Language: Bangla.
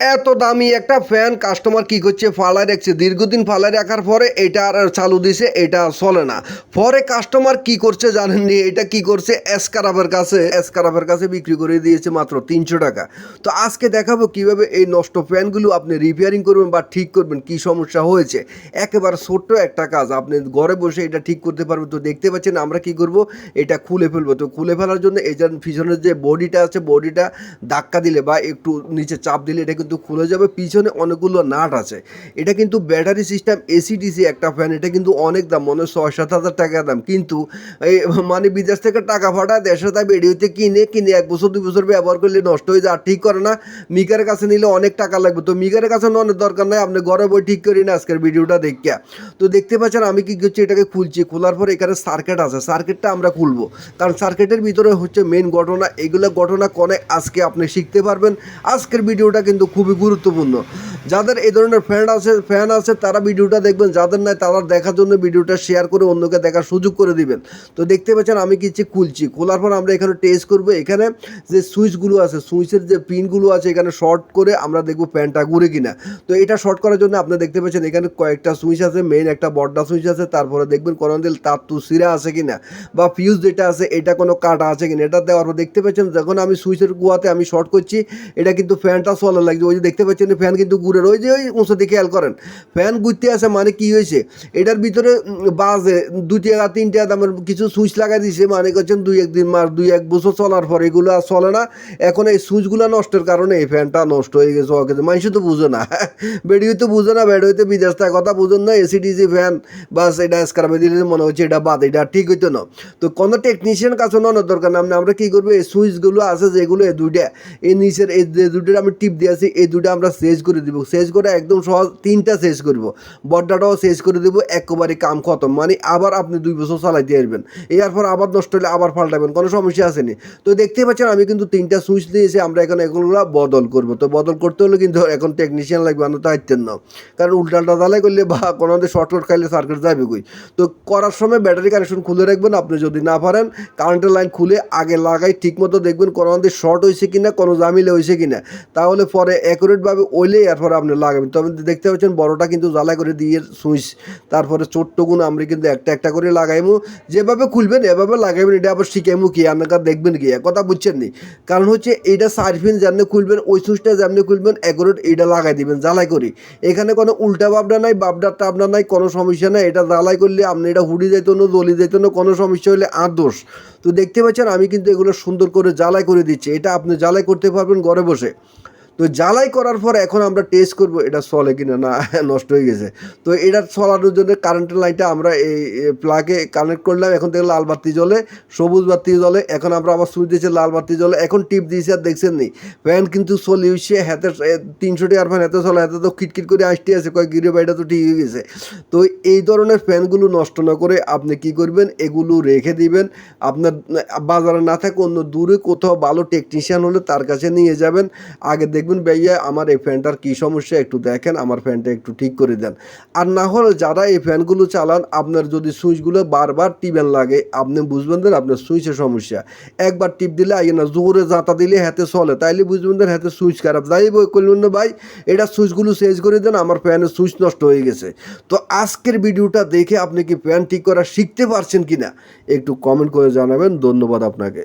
এত দামি একটা ফ্যান কাস্টমার কি করছে? ফালায় রাখছে। দীর্ঘদিন ফালায় রাখার পরে এটা আর চালু দিছে, এটা চলে না। পরে কাস্টমার কি করছে জানেন জানেননি? এটা কি করছে? এসকারাফের কাছে এসকারাফের কাছে বিক্রি করে দিয়েছে মাত্র তিনশো টাকা। তো আজকে দেখাবো কীভাবে এই নষ্ট ফ্যানগুলো আপনি রিপেয়ারিং করবেন বা ঠিক করবেন, কি সমস্যা হয়েছে। একেবারে ছোট্ট একটা কাজ। আপনি ঘরে বসে এটা ঠিক করতে পারবেন। তো দেখতে পাচ্ছেন আমরা কি করব? এটা খুলে ফেলব। তো খুলে ফেলার জন্য এই যে পিছনের যে বডিটা আছে বডিটা ধাক্কা দিলে বা একটু নিচে চাপ দিলে এটা কিন্তু খুলে যাবে, পিছনে অনেকগুলো নাট আছে। এটা কিন্তু ব্যাটারি সিস্টেম এসি ডিসি একটা ফ্যান এটা কিন্তু অনেক দাম, মনে হয় ছয়, সাত হাজার টাকা দাম। কিন্তু এই মানে বিদেশ থেকে টাকা ফাটা দেশে তাই বেরিয়েতে কিনে কিনে এক বছর, দুই বছর ব্যবহার করলে নষ্ট হয়ে যায়। ঠিক করে না মিকারের কাছে নিলে অনেক টাকা লাগবে। তো মিকারের কাছে অনেক দরকার নাই, আপনি ঘরে বই ঠিক করি না আজকের ভিডিওটা দেখিয়া। তো দেখতে পাচ্ছেন, আমি কি করছি, এটাকে খুলছি। খোলার পর এখানে সার্কিট আছে সার্কিটটা আমরা খুলবো। কারণ সার্কিটের ভিতরে হচ্ছে মেন ঘটনা, এগুলো ঘটনা কনে আজকে আপনি শিখতে পারবেন। আজকের ভিডিওটা কিন্তু খুবই গুরুত্বপূর্ণ। যাদের এই ধরনের ফ্যান আছে ফ্যান আছে, তারা ভিডিওটা দেখবেন। যাদের নাই, তারা দেখার জন্য ভিডিওটা শেয়ার করে অন্যকে দেখার সুযোগ করে দিবেন। তো দেখতে পাচ্ছেন, আমি কিছু খুলছি। খোলার পর আমরা এখানে টেস্ট করব। এখানে যে সুইচগুলো আছে সুইচের যে পিনগুলো আছে, এখানে শর্ট করে আমরা দেখব ফ্যানটা ঘুরে কিনা। তো এটা শর্ট করার জন্য আপনি দেখতে পাচ্ছেন, এখানে কয়েকটা সুইচ আছে মেইন একটা বড়টা সুইচ আছে। তারপরে দেখবেন কোনো দিল তার তু সিরা আছে কিনা, বা ফিউজ যেটা আছে, এটা কোনো কাটা আছে কিনা। এটা দেওয়ার পর দেখতে পাচ্ছেন, যখন আমি সুইচের গুয়াতে আমি শর্ট করছি, এটা কিন্তু ফ্যানটা চলা লাগছে। ওই যে দেখতে পাচ্ছেন ফ্যান কিন্তু ঘুরে ওই যে ওই উঁচু দিকে খেয়াল করেন। ফ্যান ঘুরতে আছে মানে কি হয়েছে? এটার ভিতরে বাজে, দুই টাকা তিন দামের কিছু সুইচ লাগাই দিছে মানে করছেন দুই একদিন মাস, দুই এক বছর চলার পর এগুলো আর চলে না। এখন এই সুইচগুলো নষ্টের কারণে এই ফ্যানটা নষ্ট হয়ে গেছে ওকে মানুষ তো বুঝে না। বেডিও তো বুঝে না বেড হইতে বিদেশ থাকার কথা বুঝুন না এসি ডিসি ফ্যান, বাস এটা স্ক্রাবে দিলে মনে হচ্ছে এটা বাদ, এটা ঠিক হইতো না। তো কোনো টেকনিশিয়ান কাছে নেওয়ার দরকার না, আমরা কি করব? এই সুইচগুলো আছে যেগুলো এই দুইটা, এই নিচের, এই যে দুইটা আমি টিপ দিয়েছি এই দুইটা আমরা সেজ করে দিব। সেজ করে একদম সহজ তিনটা শেষ করব। বড্ডাটাও শেষ করে দিব, একেবারে কাম খতম। মানে আবার আপনি দুই বছর চালাইতে আসবেন এরপর আবার নষ্ট হলে আবার পাল্টাবেন কোনো সমস্যা আসেনি তো দেখতে পাচ্ছেন, আমি কিন্তু তিনটা সুইচ দিয়েছি, আমরা এখন এগুলো বদল করব। তো বদল করতে হলে কিন্তু এখন টেকনিশিয়ান লাগবে, আমরা তো হাইতেন না। কারণ উল্টালটা দালাই করলে বা কোনো শর্ট শর্ট খাইলে সার্কিট যাবে কই? তো করার সময় ব্যাটারি কানেকশন খুলে রাখবেন, আপনি যদি না পারেন কারেন্টের লাইন খুলে আগে লাগাই ঠিক মতো দেখবেন কোনো শর্ট হয়েছে কিনা, কোনো জামিলে হয়েছে কিনা। তাহলে পরে অ্যাকুরেটভাবে ওইলে এরপরে আপনি লাগাবেন। তবে দেখতে পাচ্ছেন বড়টা কিন্তু জ্বালাই করে দিয়ে সুইচ তারপরে ছোট্টগুলো আমরা কিন্তু একটা একটা করে লাগাইমু। যেভাবে খুলবেন, এভাবে লাগাইবেন, এটা আবার শিখাইমু কি, আপনার দেখবেন কি? কথা বুঝছেন নি? কারণ হচ্ছে এইটা সার্ফিন যেমনি খুলবেন, ওই সুইচটা যেমনি খুলবেন অ্যাকুরেট এইটা লাগাই দিবেন, জ্বালাই করি। এখানে কোনো উল্টা বাবডা নাই বাবডার টাবডা নাই, কোনো সমস্যা নাই। এটা জ্বালাই করলে আপনি এটা হুড়ি যেত না দলি যেত না কোনো সমস্যা হলে আর দোষ। তো দেখতে পাচ্ছেন আমি কিন্তু এগুলো সুন্দর করে জ্বালাই করে দিচ্ছি। এটা আপনি জ্বালাই করতে পারবেন ঘরে বসে। তো জ্বালাই করার পর এখন আমরা টেস্ট করব এটা চলে কিনা না, নষ্ট হয়ে গেছে। তো এটা চলানোর জন্য কারেন্টের লাইনটা আমরা এই প্লাগে কানেক্ট করলাম, এখন থেকে লাল বাতি জ্বলে, সবুজ বাতি জ্বলে, এখন আমরা আবার সুইচ দিয়েছি লাল বাতি জ্বলে, এখন টিপ দিয়েছি আর দেখছেন নি ফ্যান কিন্তু চলে হয়েছে হাতে তিনশো টাকার ফ্যান হাতে চলে, হাতে তো কিটকিট করে আসতে আছে, কয় গিরে বাড়িটা তো ঠিক হয়ে গেছে। তো এই ধরনের ফ্যানগুলো নষ্ট না করে আপনি কি করবেন, এগুলো রেখে দিবেন, আপনার, বাজারে না থাকে অন্য দূরে কোথাও ভালো টেকনিশিয়ান হলে তার কাছে নিয়ে যাবেন, আগে দেখবেন ভাইয়া, আমার এই ফ্যানটার কী সমস্যা? একটু দেখেন, আমার ফ্যানটা একটু ঠিক করে দেন। আর না হলে যারা এই ফ্যানগুলো চালান, আপনার যদি সুইচগুলো বারবার টিপেন লাগে, আপনি বুঝবেন দেন আপনার সুইচের সমস্যা। একবার টিপ দিলে আগে না, জোরে জাতা দিলে হাতে চলে। তাইলে বুঝবেন দেন হাতে সুইচ খারাপ। যাই করলেন না ভাই, এটা সুইচগুলো চেঞ্জ করে দেন, আমার ফ্যানের সুইচ নষ্ট হয়ে গেছে। তো আজকের ভিডিওটা দেখে আপনি কি ফ্যান ঠিক করা শিখতে পারছেন কিনা, একটু কমেন্ট করে জানাবেন। ধন্যবাদ আপনাকে।